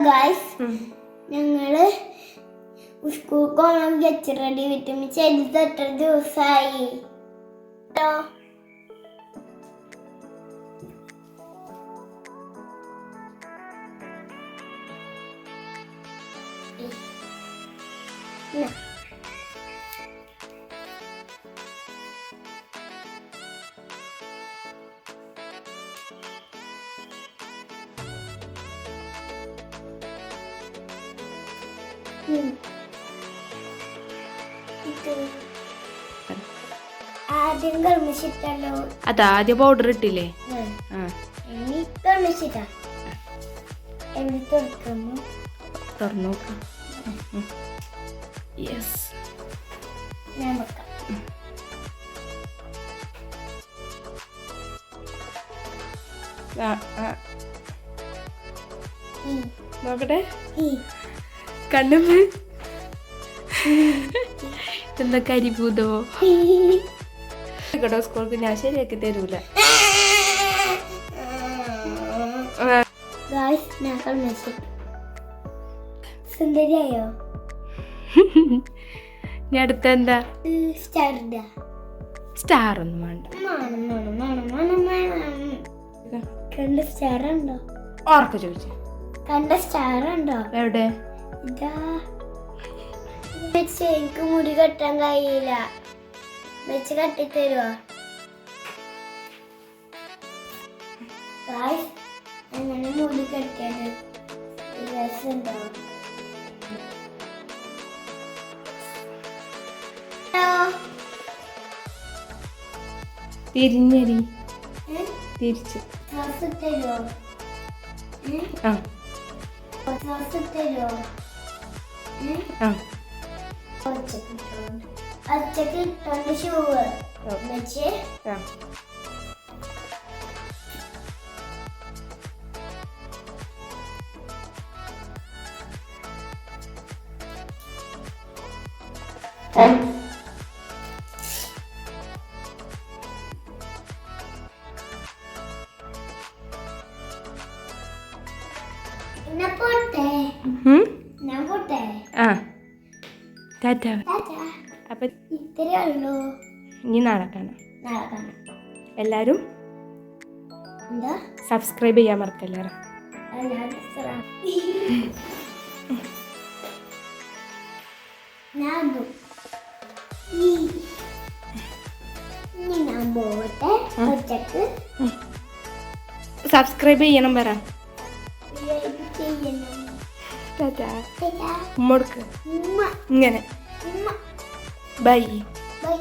Guys ഞങ്ങൾ school പോകണം get ready vitamin ചെയ്ത് എത്ര ദിവസമായി. ഇന്നാ. ഉം. ഇത് ആദ്യം കളിച്ചിട്ടല്ലോ അത് ആദ്യം പൗഡർ ഇട്ടില്ലേ തുറന്നു നോക്കാം. യെസ് ഞാൻ വെക്കാം. നോക്കട്ടെ. ഈ കണ്ണുമ്പ് എന്താ കരിഭൂതോ കേട്ടോ സ്കൂൾക്ക് ഞാൻ ശരിയാക്കി തരൂല. ഞാൻ സുന്ദരിയായോ? ഇനി അടുത്ത എന്താ? സ്റ്റാർ ഒന്നും വേണ്ട. മണം മണം മണം മണം മണം കണ്ട സ്റ്റാർ ഉണ്ടോ ഓർക്ക ചോദിച്ചു. കണ്ട സ്റ്റാർ ഉണ്ടോ എവിടെ? വെച്ച് എനിക്ക് മുടി കെട്ടാൻ കഴിയില്ല. വെച്ച് കെട്ടിത്തരുവോ? അങ്ങനെ മുടി കെട്ടിയത്? രസമുണ്ടോ ഹലോ? തിരിഞ്ഞരി തിരിച്ച്. ആ. തരുമോ ആ അച്ചക്ക് ഇട്ടോണ്ട് ഷൂവ് വെച്ച് ആ ആ. ടാറ്റ. അപ്പൊ ഇനി നാളെ കാണാം. എല്ലാവരും സബ്സ്ക്രൈബ് ചെയ്യാൻ പോ- ഈ. ഇനി ഞാൻ ടാറ്റാ. ഉമ്മടുക്ക് ഇങ്ങനെ. ഉമ്മ. Bye bye